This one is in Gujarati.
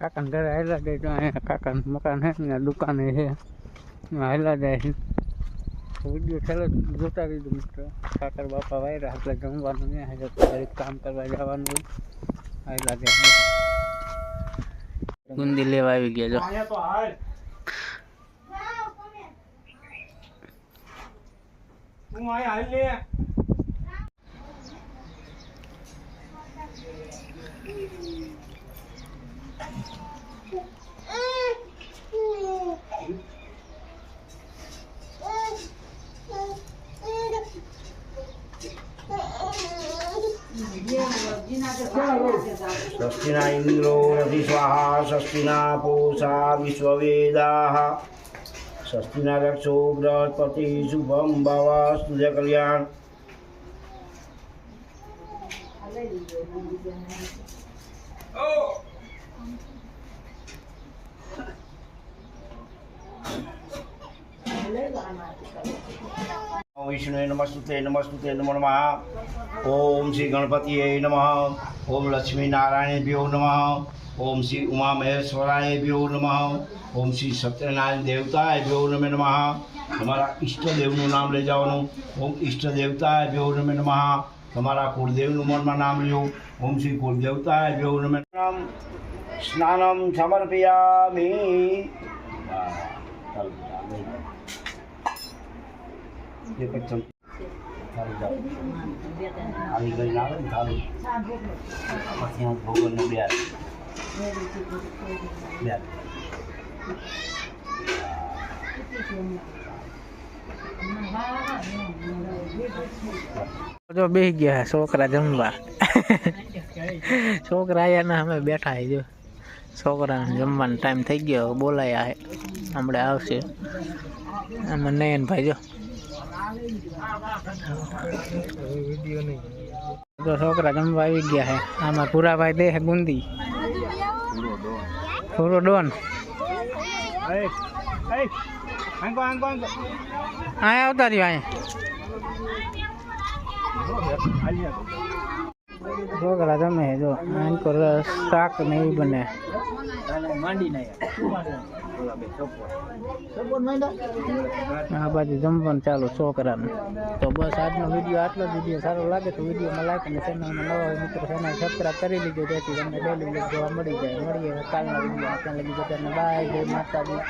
કાકાને ઘરે હાલ્યા જાય તો અહીંયા કાકાનું મકાન છે ને દુકાને છે હાલ્યા જાય છે વીડિયો છેલ્લે જોતા રહીશું મિત્રો. કાકર બાપા વાયરા એટલે જમવાનું નહીં હાજર દરેક કામ કરવા જવાનું હોય. હાલ્યા જાય ગુંદી લેવા આવી ગયા જો. અહીંયા તો હાલ. હું અહીંયા હાલ લે. સ્વસ્તિના ઇન્દ્રો રવિ સ્વાહા સ્વસ્તિના પૂષા વિશ્વવેદા સ્વસ્તિના રક્ષો બૃહસ્પતિ શુભમ ભાવ સૂર્ય કલ્યાણ Oh! વિષ્ણુ નમસ્તુતે નમસ્તુતે નમો નમઃ ઓમ શ્રી ગણપતિએ નમઃ ઓમ લક્ષ્મી નારાયણેભ્યો નમઃ ઓમ શ્રી ઉમા મહેશ્વરાયભ્યો નમઃ ઓમ શ્રી સત્યનારાયણ દેવતાએભ્યો નમે નમઃ તમારા ઈષ્ટદેવનું નામ લઈ જવાનું ઓમ ઈષ્ટ દેવતાએભ્યો નમે નમઃ તમારા કુળદેવનું મનમાં નામ લ્યો ઓમ શ્રી કુળદેવતાએભ્યો નમે નમઃ સ્નાનમ સમર્પયામિ થાળી કરીને આવે ને થાળી પછી હું ભોગવને બે બે જો બેસી ગયા છોકરા જમવા. છોકરા આયા ના અમે બેઠા જો. છોકરાને જમવાનો ટાઈમ થઈ ગયો, બોલાયા હમણાં આવશે. આમાં નયનભાઈ જો. તો છોકરા જમવા આવી ગયા હે. આમાં પુરાભાઈ દે હે ગુંદી. પૂરો ડોન. અહીંયા આવતા રહ્યો અહીંયા. છોકરા જમે જો. રસ, શાક ને એવું બને. આ બાજુ જમવાનું ચાલુ છોકરાનું. તો બસ આજનો વીડિયો આટલો જ વીડિયો સારો લાગે તો વિડીયોમાં લાઈક અને ચેનલમાં નવા મિત્રો ચેનલ સબસ્ક્રાઈબ કરી લીધો જેથી તમને ડેલી જોવા મળી જાય. મળીએ કાલના વીડિયો ત્યાં લગી બધાને બાય માતાજી.